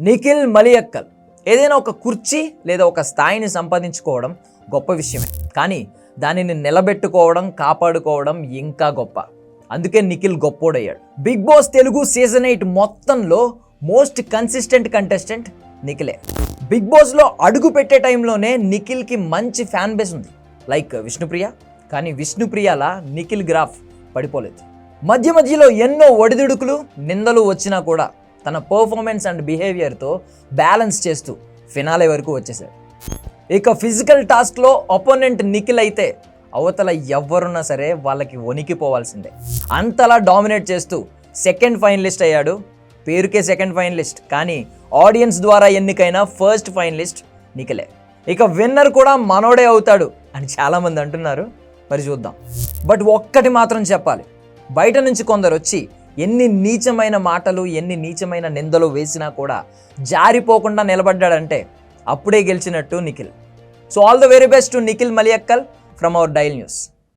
నిఖిల్ మలియక్కల్. ఏదైనా ఒక కుర్చీ లేదా ఒక స్థాయిని సంపాదించుకోవడం గొప్ప విషయమే. కానీ దానిని నిలబెట్టుకోవడం కాపాడుకోవడం ఇంకా గొప్ప. అందుకే Nikhil గొప్పోడయ్యాడు. Big boss Telugu season eight మొత్తంలో మోస్ట్ కన్సిస్టెంట్ కంటెస్టెంట్ నిఖిలే. బిగ్ బాస్లో అడుగు పెట్టే టైంలోనే నిఖిల్కి మంచి ఫ్యాన్ బేస్ ఉంది. లైక్ విష్ణుప్రియ. కానీ విష్ణుప్రియలా నిఖిల్ గ్రాఫ్ పడిపోలేదు. మధ్య మధ్యలో ఎన్నో ఒడిదుడుకులు నిందలు వచ్చినా కూడా తన పర్ఫార్మెన్స్ అండ్ బిహేవియర్తో బ్యాలెన్స్ చేస్తూ ఫినాలే వరకు వచ్చేసాడు. ఇక ఫిజికల్ టాస్క్లో అపోనెంట్ నిఖిల్ అయితే అవతల ఎవరున్నా సరే వాళ్ళకి వణికిపోవాల్సిందే అంతలా డామినేట్ చేస్తూ సెకండ్ ఫైనలిస్ట్ అయ్యాడు. పేరుకే సెకండ్ ఫైనలిస్ట్ కానీ ఆడియన్స్ ద్వారా ఎన్నికైన ఫస్ట్ ఫైనలిస్ట్ నిఖిలే. ఇక విన్నర్ కూడా మనోడే అవుతాడు అని చాలామంది అంటున్నారు. మరి చూద్దాం. బట్ ఒక్కటి మాత్రం చెప్పాలి. బయట నుంచి కొందరు వచ్చి ఎన్ని నీచమైన మాటలు ఎన్ని నీచమైన నిందలు వేసినా కూడా జారిపోకుండా నిలబడ్డాడంటే అప్పుడే గెలిచినట్టు Nikhil. So all the very best to Nikhil Maliyakkal from our dial news